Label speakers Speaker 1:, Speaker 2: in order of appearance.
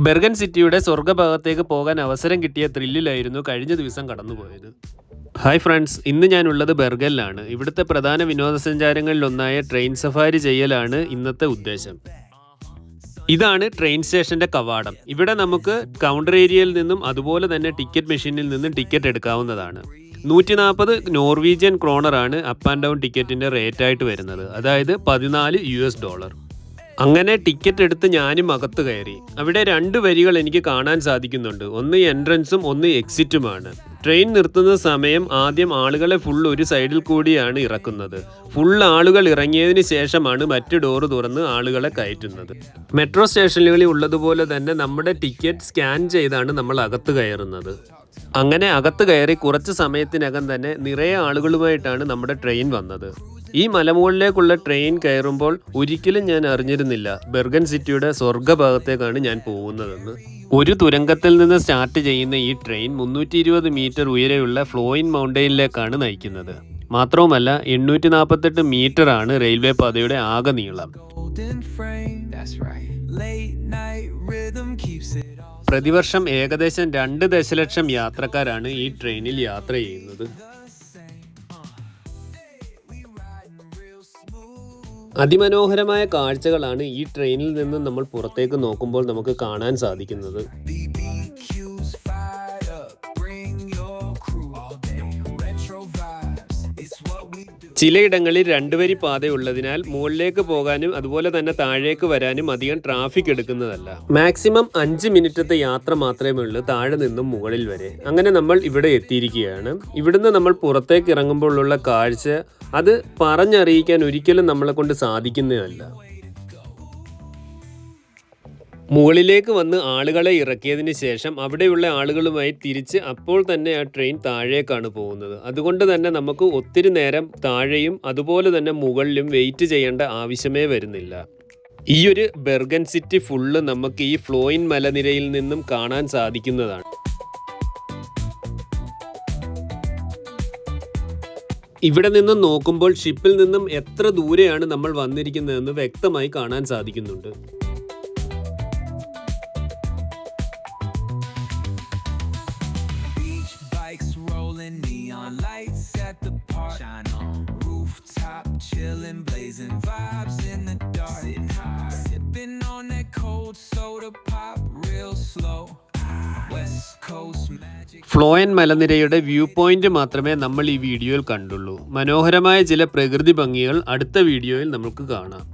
Speaker 1: Bergen സിറ്റിയുടെ സ്വർഗഭാഗത്തേക്ക് പോകാൻ അവസരം കിട്ടിയ ത്രില്ലിലായിരുന്നു കഴിഞ്ഞ ദിവസം കടന്നുപോയത്. ഹായ് ഫ്രണ്ട്സ് ഇന്ന് ഞാനുള്ളത് ബെർഗനിലാണ്. ഇവിടുത്തെ പ്രധാന വിനോദസഞ്ചാരങ്ങളിലൊന്നായ ട്രെയിൻ സഫാരി ചെയ്യലാണ് ഇന്നത്തെ ഉദ്ദേശം. ഇതാണ് ട്രെയിൻ സ്റ്റേഷന്റെ കവാടം. ഇവിടെ നമുക്ക് കൗണ്ടർ ഏരിയയിൽ നിന്നും അതുപോലെ തന്നെ ടിക്കറ്റ് മെഷീനിൽ നിന്നും ടിക്കറ്റ് എടുക്കാവുന്നതാണ്. നൂറ്റി നാൽപ്പത് നോർവീജിയൻ ക്രോണറാണ് അപ്പ് ആൻഡ് ഡൗൺ ടിക്കറ്റിന്റെ റേറ്റായിട്ട് വരുന്നത്. അതായത് പതിനാല് യു എസ് ഡോളർ. അങ്ങനെ ടിക്കറ്റ് എടുത്ത് ഞാനും അകത്ത് കയറി. അവിടെ രണ്ട് വരികൾ എനിക്ക് കാണാൻ സാധിക്കുന്നുണ്ട്. ഒന്ന് എൻട്രൻസും ഒന്ന് എക്സിറ്റുമാണ് ട്രെയിൻ നിർത്തുന്ന സമയം ആദ്യം ആളുകളെ ഫുൾ ഒരു സൈഡിൽ കൂടിയാണ് ഇറക്കുന്നത്. ഫുൾ ആളുകൾ ഇറങ്ങിയതിന് ശേഷമാണ് മറ്റ് ഡോറ് തുറന്ന് ആളുകളെ കയറ്റുന്നത്. മെട്രോ സ്റ്റേഷനുകളിൽ ഉള്ളതുപോലെ തന്നെ നമ്മുടെ ടിക്കറ്റ് സ്കാൻ ചെയ്താണ് നമ്മൾ അകത്ത് കയറുന്നത്. അങ്ങനെ അകത്ത് കയറി കുറച്ച് സമയത്തിനകം തന്നെ നിറയെ ആളുകളുമായിട്ടാണ് നമ്മുടെ ട്രെയിൻ വന്നത്. ഈ മലമുകളിലേക്കുള്ള ട്രെയിൻ കയറുമ്പോൾ ഒരിക്കലും ഞാൻ അറിഞ്ഞിരുന്നില്ല. ബെർഗൻ സിറ്റിയുടെ സ്വർഗഭാഗത്തേക്കാണ് ഞാൻ പോകുന്നതെന്ന്. ഒരു തുരങ്കത്തിൽ നിന്ന് സ്റ്റാർട്ട് ചെയ്യുന്ന ഈ ട്രെയിൻ മുന്നൂറ്റി ഇരുപത് മീറ്റർ ഉയരെയുള്ള ഫ്ലോയിൻ മൗണ്ടെയിനിലേക്കാണ് നയിക്കുന്നത്. മാത്രവുമല്ല എണ്ണൂറ്റി നാൽപ്പത്തെട്ട് മീറ്റർ ആണ് റെയിൽവേ പാതയുടെ ആകെ നീളം. പ്രതിവർഷം ഏകദേശം രണ്ട് ദശലക്ഷം യാത്രക്കാരാണ് ഈ ട്രെയിനിൽ യാത്ര ചെയ്യുന്നത്. അതിമനോഹരമായ കാഴ്ചകളാണ് ഈ ട്രെയിനിൽ നിന്ന് നമ്മൾ പുറത്തേക്ക് നോക്കുമ്പോൾ നമുക്ക് കാണാൻ സാധിക്കുന്നത്. ചിലയിടങ്ങളിൽ രണ്ടുവരി പാതയുള്ളതിനാൽ മുകളിലേക്ക് പോകാനും അതുപോലെ തന്നെ താഴേക്ക് വരാനും അധികം ട്രാഫിക് എടുക്കുന്നതല്ല. മാക്സിമം അഞ്ച് മിനിറ്റത്തെ യാത്ര മാത്രമേ ഉള്ളൂ താഴെ നിന്നും മുകളിൽ വരെ. അങ്ങനെ നമ്മൾ ഇവിടെ എത്തിയിരിക്കുകയാണ്. ഇവിടുന്ന് നമ്മൾ പുറത്തേക്ക് ഇറങ്ങുമ്പോഴുള്ള കാഴ്ച അത് പറഞ്ഞറിയിക്കാൻ ഒരിക്കലും നമ്മളെ കൊണ്ട് സാധിക്കുന്നതല്ല. മുകളിലേക്ക് വന്ന് ആളുകളെ ഇറക്കിയതിന് ശേഷം അവിടെയുള്ള ആളുകളുമായി തിരിച്ച് അപ്പോൾ തന്നെ ആ ട്രെയിൻ താഴേക്കാണ് പോകുന്നത്. അതുകൊണ്ട് തന്നെ നമുക്ക് ഒത്തിരി നേരം താഴെയും അതുപോലെ തന്നെ മുകളിലും വെയിറ്റ് ചെയ്യേണ്ട ആവശ്യമേ വരുന്നില്ല. ഈ ഒരു ബെർഗൻ സിറ്റി ഫുള്ള് നമുക്ക് ഈ ഫ്ലോയിൻ മലനിരയിൽ നിന്നും കാണാൻ സാധിക്കുന്നതാണ്. ഇവിടെ നിന്നും നോക്കുമ്പോൾ ഷിപ്പിൽ നിന്നും എത്ര ദൂരെയാണ് നമ്മൾ വന്നിരിക്കുന്നതെന്ന് വ്യക്തമായി കാണാൻ സാധിക്കുന്നുണ്ട്.
Speaker 2: Lights at the park. Shine on. Rooftop chilling, blazing vibes in the dark. Sitting high, sipping on that cold soda pop, real slow. West Coast magic.
Speaker 1: ഫ്ലോയൻ മലനിരയുടെ വ്യൂ പോയിന്റ് മാത്രമേ നമ്മൾ ഈ വീഡിയോയിൽ കണ്ടുള്ളൂ മനോഹരമായ ചില പ്രകൃതി ഭംഗികൾ അടുത്ത വീഡിയോയിൽ നമുക്ക് കാണാം